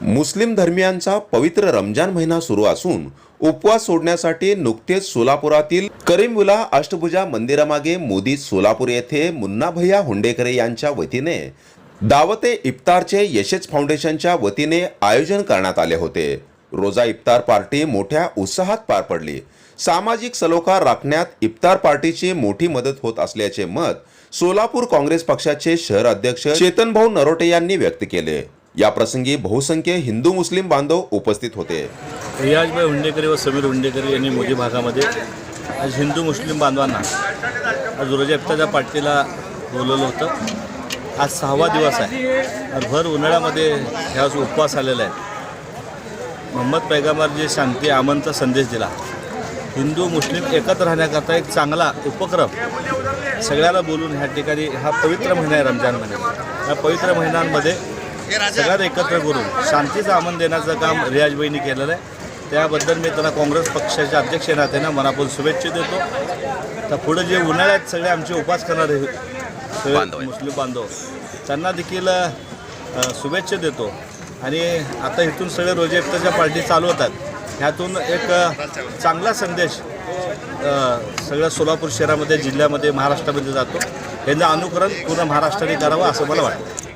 मुस्लिम धर्मियांचा पवित्र रमजान महिना सुरू असून उपवास सोडण्यासाठी नुकतेच सोलापुरातील करीमविला अष्टभुजा मंदिरामागे मोदी सोलापूर येथे मुन्ना भैया हुंडेकरे यांच्या वतीने दावते इफ्तारचे यशेच फाउंडेशनच्या वतीने आयोजन करण्यात आले होते. रोजा इफ्तार पार्टी मोठ्या उत्साहात पार पडली. सामाजिक सलोखा राखण्यात इफ्तार पार्टीची मोठी मदत होत असल्याचे मत सोलापूर काँग्रेस पक्षाचे शहर अध्यक्ष चेतनभाऊ नरोटे यांनी व्यक्त केले. या प्रसंगी बहुसंख्य हिंदू मुस्लिम बांधव उपस्थित होते. रियाजभाई हुंडेकरी व समीर हुंडेकरी यांनी मोदी भागामध्ये आज हिंदू मुस्लिम बांधवांना आज रोजा इफ्तारच्या पार्टीला बोलवलं होतं. आज सहावा दिवस आहे. भर उन्हाळ्यामध्ये ह्या उपवास आलेला आहे. मोहम्मद पैगामार जे शांती आमनचा संदेश दिला. हिंदू मुस्लिम एकत्र राहण्याकरता एक चांगला उपक्रम सगळ्याला बोलून ह्या ठिकाणी हा पवित्र महिना आहे रमजान महिना या पवित्र महिन्यांमध्ये सगळ्यात एकत्र करून शांतीचं आमन देण्याचं काम रियाजबाईंनी केलेलं आहे. त्याबद्दल मी त्यांना काँग्रेस पक्षाच्या अध्यक्ष नात्यानं मनापासून शुभेच्छा देतो. तर पुढे जे उन्हाळ्यात सगळे आमचे उपवास करणारे सगळे मुस्लिम बांधव त्यांना देखील शुभेच्छा देतो. आणि आता इथून सगळे रोजे इफ्तारच्या पार्टी चालू होतात. ह्यातून एक चांगला संदेश सगळ्या सोलापूर शहरामध्ये जिल्ह्यामध्ये महाराष्ट्रामध्ये जातो. यांचं अनुकरण पूर्ण महाराष्ट्राने करावं असं मला वाटतं.